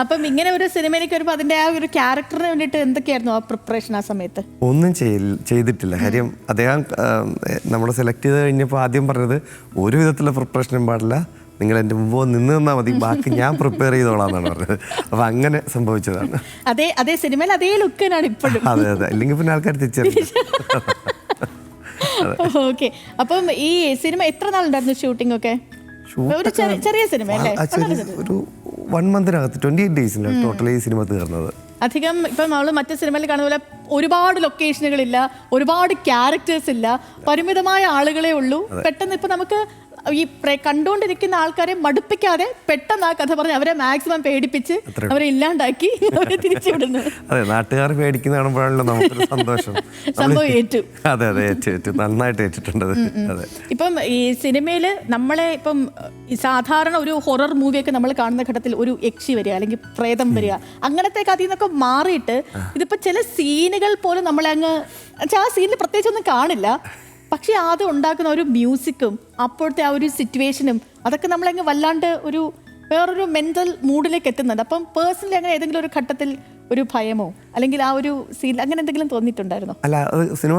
അപ്പം ഇങ്ങനെ ഒരു സിനിമയിലേക്ക് വരുമ്പോൾ അതിന്റെ ആ ഒരു ക്യാരക്ടറിന് വേണ്ടിയിട്ട് എന്തൊക്കെയായിരുന്നു ആ പ്രിപ്പറേഷൻ ആ സമയത്ത്? ഒന്നും ചെയ്തിട്ടില്ല. കാര്യം അദ്ദേഹം നമ്മൾ സെലക്ട് ചെയ്ത് കഴിഞ്ഞപ്പോൾ ആദ്യം പറഞ്ഞത് ഒരു വിധത്തിലുള്ള പ്രിപ്പറേഷനും പാടില്ല. നിങ്ങൾ എന്റെ മുമ്പ് നിന്ന് തന്നാൽ മതി. ബാക്കി ഞാൻ പ്രിപ്പയർ ചെയ്തോളാം എന്നാണ് പറഞ്ഞത്. അപ്പോൾ അങ്ങനെ സംഭവിച്ചതാണ്. അതേ അതേ സിനിമയിൽ അതേ ലുക്കിനാണ് ഇപ്പോഴും. അതെ അതെ. അല്ലെങ്കിൽ പിന്നെ ആൾക്കാർ തിരിച്ചറിയും ഓക്കെ അപ്പം ഈ സിനിമ എത്ര നാളുണ്ടായിരുന്നു ഷൂട്ടിംഗ് ഒക്കെ? ഒരു ചെറിയ സിനിമ അല്ലേ ഒരു വൺ മന്തിനകത്ത് ട്വന്റി എയ്റ്റ് ഡേയ്സിലാണ് ടോട്ടലി ഈ സിനിമ തീർന്നത്. അധികം ഇപ്പം നമ്മൾ മറ്റു സിനിമയിൽ കാണുന്ന പോലെ ഒരുപാട് ലൊക്കേഷനുകളില്ല ഒരുപാട് ക്യാരക്ടേഴ്സ് ഇല്ല പരിമിതമായ ആളുകളെ ഉള്ളൂ. പെട്ടെന്ന് ഇപ്പൊ നമുക്ക് ഈ കണ്ടുകൊണ്ടിരിക്കുന്ന ആൾക്കാരെ മടുപ്പിക്കാതെ പെട്ടെന്ന് ആ കഥ പറഞ്ഞ് അവരെ മാക്സിമം പേടിപ്പിച്ച് അവരെ ഇല്ലാണ്ടാക്കി അവരെ തിരിച്ചുവിടുന്നു. അതെ നാട്ടുകാർ പേടിക്കുന്ന കാണുമ്പോഴാണല്ലോ നമുക്കൊരു സന്തോഷം. സംഭവം ഏറ്റു. അതെ അതെ ഏറ്റു ഏറ്റു. നന്നായിട്ട് ഏറ്റിട്ടുണ്ട് അതെ. ഇപ്പം ഈ സിനിമയിൽ നമ്മളെ ഇപ്പം സാധാരണ ഒരു ഹൊറർ മൂവിയൊക്കെ നമ്മൾ കാണുന്ന ഘട്ടത്തിൽ ഒരു യക്ഷി വരിക അല്ലെങ്കിൽ പ്രേതം വരിക അങ്ങനത്തെ കഥയിൽ നിന്നൊക്കെ മാറിയിട്ട് ഇതിപ്പോ ചില സീനുകൾ പോലും നമ്മളെ അങ്ങ് ആ സീനിൽ പ്രത്യേകിച്ച് ഒന്നും കാണില്ല. പക്ഷെ അത് ഉണ്ടാക്കുന്ന ഒരു മ്യൂസിക്കും അപ്പോഴത്തെ ആ ഒരു സിറ്റുവേഷനും അതൊക്കെ നമ്മളങ്ങ് വല്ലാണ്ട് ഒരു വേറൊരു മെന്റൽ മൂഡിലേക്ക് എത്തുന്നുണ്ട്. അപ്പം പേഴ്സണലി അങ്ങനെ ഏതെങ്കിലും ഒരു ഘട്ടത്തിൽ ഒരു ഭയമോ അല്ലെങ്കിൽ ആ ഒരു സീൻ അങ്ങനെ എന്തെങ്കിലും തോന്നിയിട്ടുണ്ടായിരുന്നോ? അല്ല സിനിമ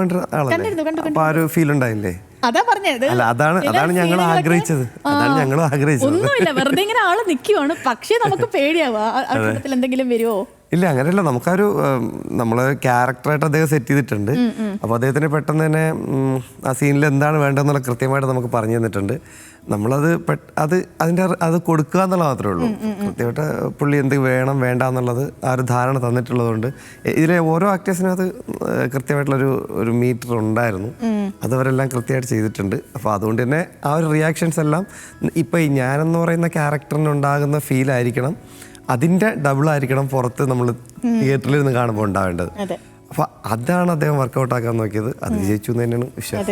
കണ്ടിരുന്നു, ആ ഒരു ഫീൽ ഉണ്ടായില്ലേ? അതാ പറഞ്ഞത്. അതാണ് അതാണ് ഞങ്ങൾ ആഗ്രഹിച്ചത്. അതാണ് ആഗ്രഹിച്ചത്. ഒന്നുമില്ല വെറുതെ ഇങ്ങനെ ആൾ നിൽക്കുവാണ് പക്ഷേ നമുക്ക് പേടിയാവുക ആ ഘട്ടത്തിൽ എന്തെങ്കിലും വരുമോ ഇല്ല അങ്ങനെയല്ല. നമുക്കൊരു നമ്മൾ ക്യാരക്ടറായിട്ട് അദ്ദേഹം സെറ്റ് ചെയ്തിട്ടുണ്ട്. അപ്പോൾ അദ്ദേഹത്തിന് പെട്ടെന്ന് തന്നെ ആ സീനിൽ എന്താണ് വേണ്ടതെന്നുള്ള കൃത്യമായിട്ട് നമുക്ക് പറഞ്ഞു തന്നിട്ടുണ്ട്. നമ്മളത് അത് അതിന്റെ അത് കൊടുക്കുക എന്നുള്ള മാത്രമേ ഉള്ളൂ. കൃത്യമായിട്ട് പുള്ളി എന്ത് വേണം വേണ്ട എന്നുള്ളത് ആ ഒരു ധാരണ തന്നിട്ടുള്ളതുകൊണ്ട് ഇതിലെ ഓരോ ആക്ടേഴ്സിനും അത് കൃത്യമായിട്ടുള്ളൊരു ഒരു മീറ്റർ ഉണ്ടായിരുന്നു. അതവരെല്ലാം കൃത്യമായിട്ട് ചെയ്തിട്ടുണ്ട്. അപ്പോൾ അതുകൊണ്ട് തന്നെ ആ ഒരു റിയാക്ഷൻസ് എല്ലാം ഇപ്പോൾ ഈ ഞാനെന്ന് പറയുന്ന ക്യാരക്ടറിന് ഉണ്ടാകുന്ന അതിന്റെ ഡബിൾ ആയിരിക്കണം പുറത്ത് നമ്മൾ തിയേറ്ററിൽ നിന്ന് കാണുമ്പോൾ ഉണ്ടാവേണ്ടത് അപ്പൊ അതാണ് അദ്ദേഹം വർക്കൗട്ട് ആക്കാൻ നോക്കിയത്. അത് വിജയിച്ചു എന്ന് തന്നെയാണ് വിശ്വാസം.